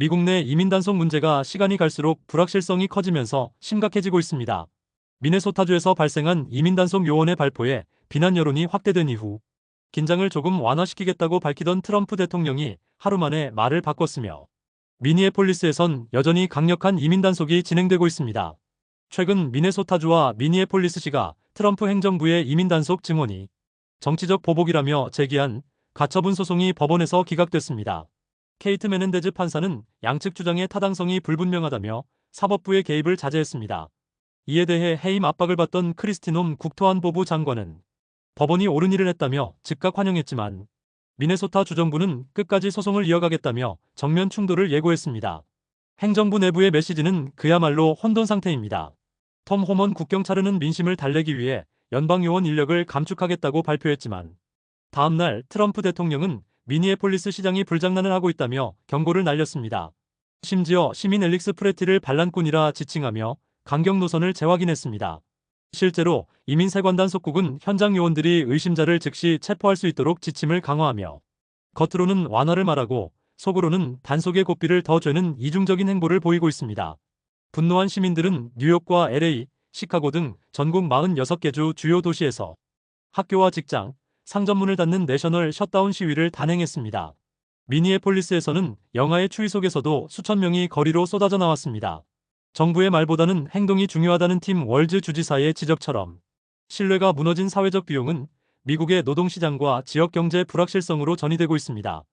미국 내 이민 단속 문제가 시간이 갈수록 불확실성이 커지면서 심각해지고 있습니다. 미네소타주에서 발생한 이민 단속 요원의 발포에 비난 여론이 확대된 이후 긴장을 조금 완화시키겠다고 밝히던 트럼프 대통령이 하루 만에 말을 바꿨으며 미니애폴리스에선 여전히 강력한 이민 단속이 진행되고 있습니다. 최근 미네소타주와 미니애폴리스시가 트럼프 행정부의 이민 단속 증언이 정치적 보복이라며 제기한 가처분 소송이 법원에서 기각됐습니다. 케이트 메넨데즈 판사는 양측 주장의 타당성이 불분명하다며 사법부의 개입을 자제했습니다. 이에 대해 해임 압박을 받던 크리스티놈 국토안보부 장관은 법원이 옳은 일을 했다며 즉각 환영했지만 미네소타 주정부는 끝까지 소송을 이어가겠다며 정면 충돌을 예고했습니다. 행정부 내부의 메시지는 그야말로 혼돈 상태입니다. 톰 호먼 국경차르는 민심을 달래기 위해 연방요원 인력을 감축하겠다고 발표했지만 다음날 트럼프 대통령은 미니애폴리스 시장이 불장난을 하고 있다며 경고를 날렸습니다. 심지어 시민 엘릭스 프레티를 반란꾼이라 지칭하며 강경 노선을 재확인했습니다. 실제로 이민세관단 속국은 현장 요원들이 의심자를 즉시 체포할 수 있도록 지침을 강화하며 겉으로는 완화를 말하고 속으로는 단속의 고삐를 더 죄는 이중적인 행보를 보이고 있습니다. 분노한 시민들은 뉴욕과 LA, 시카고 등 전국 46개 주 주요 도시에서 학교와 직장, 상점문을 닫는 내셔널 셧다운 시위를 단행했습니다. 미니애폴리스에서는 영하의 추위 속에서도 수천 명이 거리로 쏟아져 나왔습니다. 정부의 말보다는 행동이 중요하다는 팀 월즈 주지사의 지적처럼 신뢰가 무너진 사회적 비용은 미국의 노동시장과 지역경제 불확실성으로 전이되고 있습니다.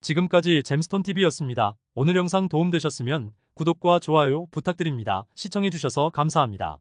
지금까지 잼스톤TV였습니다. 오늘 영상 도움되셨으면 구독과 좋아요 부탁드립니다. 시청해주셔서 감사합니다.